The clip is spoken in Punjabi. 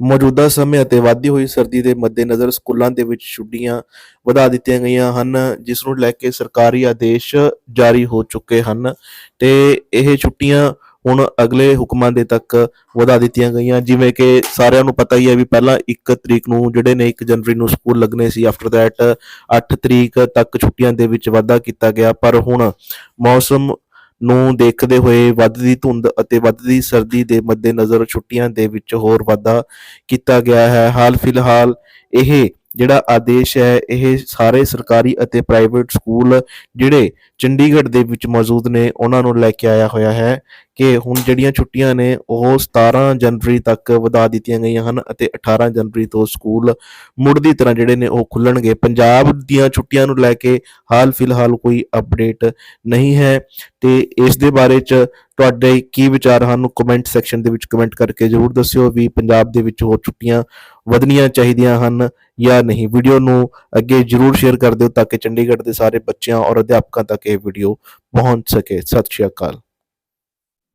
ਮੌਜੂਦਾ ਸਮੇਂ ਅਤੇ ਵਧਦੀ ਹੋਈ ਸਰਦੀ ਦੇ ਮੱਦੇਨਜ਼ਰ ਸਕੂਲਾਂ ਦੇ ਵਿੱਚ ਛੁੱਟੀਆਂ ਵਧਾ ਦਿੱਤੀਆਂ ਗਈਆਂ ਹਨ, ਜਿਸ ਨੂੰ ਲੈ ਕੇ ਸਰਕਾਰੀ ਆਦੇਸ਼ ਜਾਰੀ ਹੋ ਚੁੱਕੇ ਹਨ ਤੇ ਇਹ ਛੁੱਟੀਆਂ ਹੁਣ ਅਗਲੇ ਹੁਕਮਾਂ ਦੇ ਤੱਕ ਵਧਾ ਦਿੱਤੀਆਂ ਗਈਆਂ। ਜਿਵੇਂ ਕਿ ਸਾਰਿਆਂ ਨੂੰ ਪਤਾ ਹੀ ਹੈ ਵੀ ਪਹਿਲਾਂ 1 ਤਰੀਕ ਨੂੰ ਜਿਹੜੇ ਨੇ 1 ਜਨਵਰੀ ਨੂੰ ਸਕੂਲ ਲੱਗਣੇ ਸੀ ਆਫਟਰ ਦੈਟ 8 ਤਰੀਕ ਤੱਕ ਛੁੱਟੀਆਂ ਦੇ ਵਿੱਚ ਵਾਧਾ ਕੀਤਾ ਗਿਆ, ਪਰ ਹੁਣ ਮੌਸਮ ਨੂੰ ਦੇਖਦੇ ਹੋਏ ਵੱਧਦੀ ਧੁੰਦ ਅਤੇ ਵੱਧਦੀ ਸਰਦੀ ਦੇ ਮੱਦੇਨਜ਼ਰ ਛੁੱਟੀਆਂ ਦੇ ਵਿੱਚ ਹੋਰ ਵਾਧਾ ਕੀਤਾ ਗਿਆ ਹੈ। ਹਾਲ ਫਿਲਹਾਲ ਇਹ ਜਿਹੜਾ ਆਦੇਸ਼ ਹੈ, ਇਹ ਸਾਰੇ ਸਰਕਾਰੀ ਅਤੇ ਪ੍ਰਾਈਵੇਟ ਸਕੂਲ ਜਿਹੜੇ ਚੰਡੀਗੜ੍ਹ ਦੇ ਵਿੱਚ ਮੌਜੂਦ ਨੇ, ਉਹਨਾਂ ਨੂੰ ਲੈ ਕੇ ਆਇਆ ਹੋਇਆ ਹੈ। ਕਿ ਹੁਣ ਜਿਹੜੀਆਂ ਛੁੱਟੀਆਂ ਨੇ, ਉਹ 17 ਜਨਵਰੀ ਤੱਕ ਵਧਾ ਦਿੱਤੀਆਂ ਗਈਆਂ ਹਨ ਅਤੇ 18 ਜਨਵਰੀ ਤੋਂ ਸਕੂਲ ਮੁੜ ਦੀ ਤਰ੍ਹਾਂ ਜਿਹੜੇ ਨੇ ਉਹ ਖੁੱਲਣਗੇ। ਪੰਜਾਬ ਦੀਆਂ ਛੁੱਟੀਆਂ ਨੂੰ ਲੈ ਕੇ ਹਾਲ ਫਿਲਹਾਲ ਕੋਈ ਅਪਡੇਟ ਨਹੀਂ ਹੈ। ਤੇ ਇਸ ਦੇ ਬਾਰੇ ਚ ਤੁਹਾਡੇ ਕੀ ਵਿਚਾਰ ਹਨ? ਕਮੈਂਟ ਸੈਕਸ਼ਨ ਦੇ ਵਿੱਚ ਕਮੈਂਟ ਕਰਕੇ ਜਰੂਰ ਦੱਸਿਓ ਵੀ ਪੰਜਾਬ ਦੇ ਵਿੱਚ ਹੋਰ ਛੁੱਟੀਆਂ ਵਧਣੀਆਂ ਚਾਹੀਦੀਆਂ ਹਨ ਜਾਂ ਨਹੀਂ। ਵੀਡੀਓ ਨੂੰ ਅੱਗੇ ਜਰੂਰ ਸ਼ੇਅਰ ਕਰ ਦਿਓ ਤਾਂ ਕਿ ਚੰਡੀਗੜ੍ਹ ਦੇ ਸਾਰੇ ਬੱਚਿਆਂ ਔਰ ਅਧਿਆਪਕਾਂ ਤੱਕ ਇਹ ਵੀਡੀਓ ਪਹੁੰਚ ਸਕੇ। ਸਤਿ ਸ਼੍ਰੀ ਅਕਾਲ।